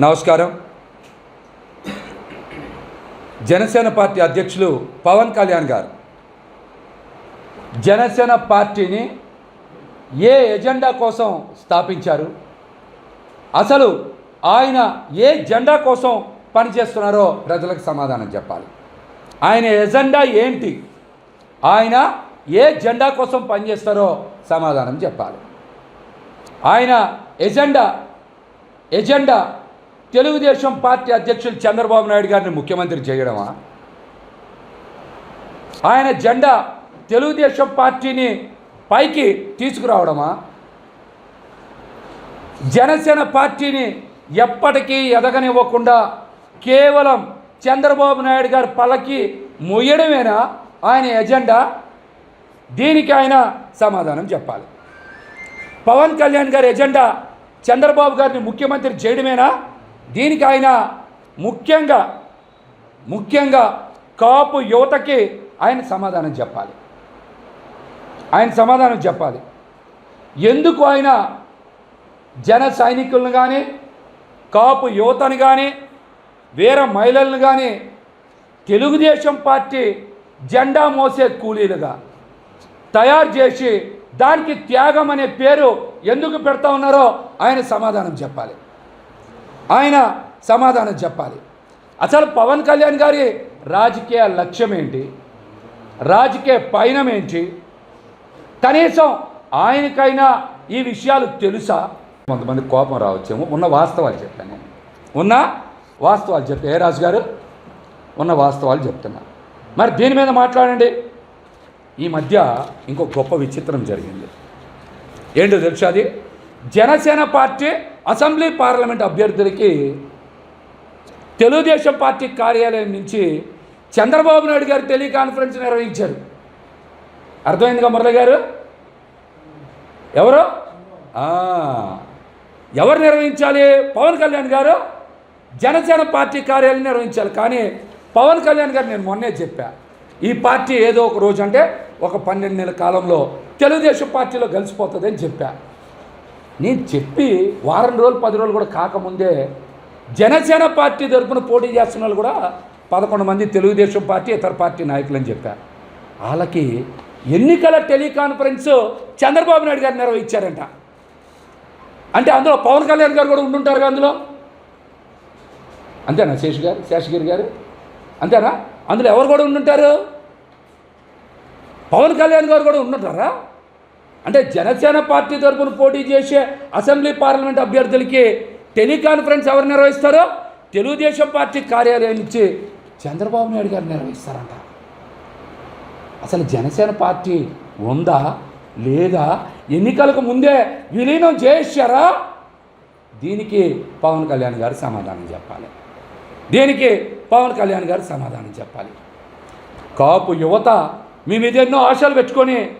నమస్కారం. జనసేన పార్టీ అధ్యక్షులు పవన్ కళ్యాణ్ గారు. జనసేన పార్టీని ఏ ఎజెండా కోసం స్థాపించారు? అసలు ఆయన ఏ జెండా కోసం పనిచేస్తున్నారో ప్రజలకు సమాధానం చెప్పాలి. ఆయన ఎజెండా ఏంటి? ఆయన ఏ జెండా కోసం పనిచేస్తారో సమాధానం చెప్పాలి. ఆయన ఎజెండా ఎజెండా తెలుగుదేశం పార్టీ అధ్యక్షులు చంద్రబాబు నాయుడు గారిని ముఖ్యమంత్రి చేయడమా? ఆయన జెండా తెలుగుదేశం పార్టీని పైకి తీసుకురావడమా? జనసేన పార్టీని ఎప్పటికీ ఎదగనివ్వకుండా కేవలం చంద్రబాబు నాయుడు గారి పల్లకి మొయ్యడమేనా ఆయన ఎజెండా? దీనికి ఆయన సమాధానం చెప్పాలి. పవన్ కళ్యాణ్ గారి ఎజెండా చంద్రబాబు గారిని ముఖ్యమంత్రి చేయడమేనా? దీనికి ఆయన ముఖ్యంగా ముఖ్యంగా కాపు యువతకి ఆయన సమాధానం చెప్పాలి. ఆయన సమాధానం చెప్పాలి. ఎందుకు ఆయన జన సైనికులను కానీ కాపు యువతను కానీ వేరే మహిళలను కానీ తెలుగుదేశం పార్టీ జెండా మోసే కూలీలుగా తయారు చేసి దానికి త్యాగం అనే పేరు ఎందుకు పెడతా ఉన్నారో ఆయన సమాధానం చెప్పాలి. ఆయన సమాధానం చెప్పాలి. అసలు పవన్ కళ్యాణ్ గారి రాజకీయ లక్ష్యం ఏంటి? రాజకీయ పయనం ఏంటి? కనీసం ఆయనకైనా ఈ విషయాలు తెలుసా? కొంతమంది కోపం రావచ్చేమో. ఉన్న వాస్తవాలు చెప్పాను నేను ఉన్న వాస్తవాలు చెప్తే. ఏ రాజు గారు? ఉన్న వాస్తవాలు చెప్తున్నా. మరి దీని మీద మాట్లాడండి. ఈ మధ్య ఇంకో గొప్ప విచిత్రం జరిగింది. ఏంటో తెలుసా అది? జనసేన పార్టీ అసెంబ్లీ పార్లమెంట్ అభ్యర్థులకి తెలుగుదేశం పార్టీ కార్యాలయం నుంచి చంద్రబాబు నాయుడు గారు టెలికాన్ఫరెన్స్ నిర్వహించారు. అర్థమైందిగా మురళి గారు? ఎవరు? ఎవరు నిర్వహించాలి? పవన్ కళ్యాణ్ గారు? జనసేన పార్టీ కార్యాలయం నిర్వహించాలి. కానీ పవన్ కళ్యాణ్ గారు నేను మొన్నే చెప్పా ఈ పార్టీ ఏదో ఒక రోజు అంటే ఒక పన్నెండు నెలల కాలంలో తెలుగుదేశం పార్టీలో కలిసిపోతుందని చెప్పా. నేను చెప్పి వారం రోజులు పది రోజులు కూడా కాకముందే జనసేన పార్టీ తరఫున పోటీ చేస్తున్న వాళ్ళు కూడా పదకొండు మంది తెలుగుదేశం పార్టీ ఇతర పార్టీ నాయకులు అని చెప్పా. వాళ్ళకి ఎన్నికల టెలికాన్ఫరెన్స్ చంద్రబాబు నాయుడు గారు నిర్వహించారంట. అంటే అందులో పవన్ కళ్యాణ్ గారు కూడా ఉండుంటారు అందులో? అంతేనా శేష్ గారు శేషగిరి గారు? అంతేనా? అందులో ఎవరు కూడా ఉండుంటారు? పవన్ కళ్యాణ్ గారు కూడా ఉండుంటారా? అంటే జనసేన పార్టీ తరపున పోటీ చేసే అసెంబ్లీ పార్లమెంట్ అభ్యర్థులకి టెలికాన్ఫరెన్స్ ఎవరు నిర్వహిస్తారో తెలుగుదేశం పార్టీ కార్యాలయం నుంచి చంద్రబాబు నాయుడు గారు నిర్వహిస్తారంట. అసలు జనసేన పార్టీ ఉందా? లేదా? ఎన్నికలకు ముందే విలీనం చేశారా? దీనికి పవన్ కళ్యాణ్ గారు సమాధానం చెప్పాలి. దీనికి పవన్ కళ్యాణ్ గారు సమాధానం చెప్పాలి. కాపు యువత మీ మీద ఎన్నో ఆశలు పెట్టుకొని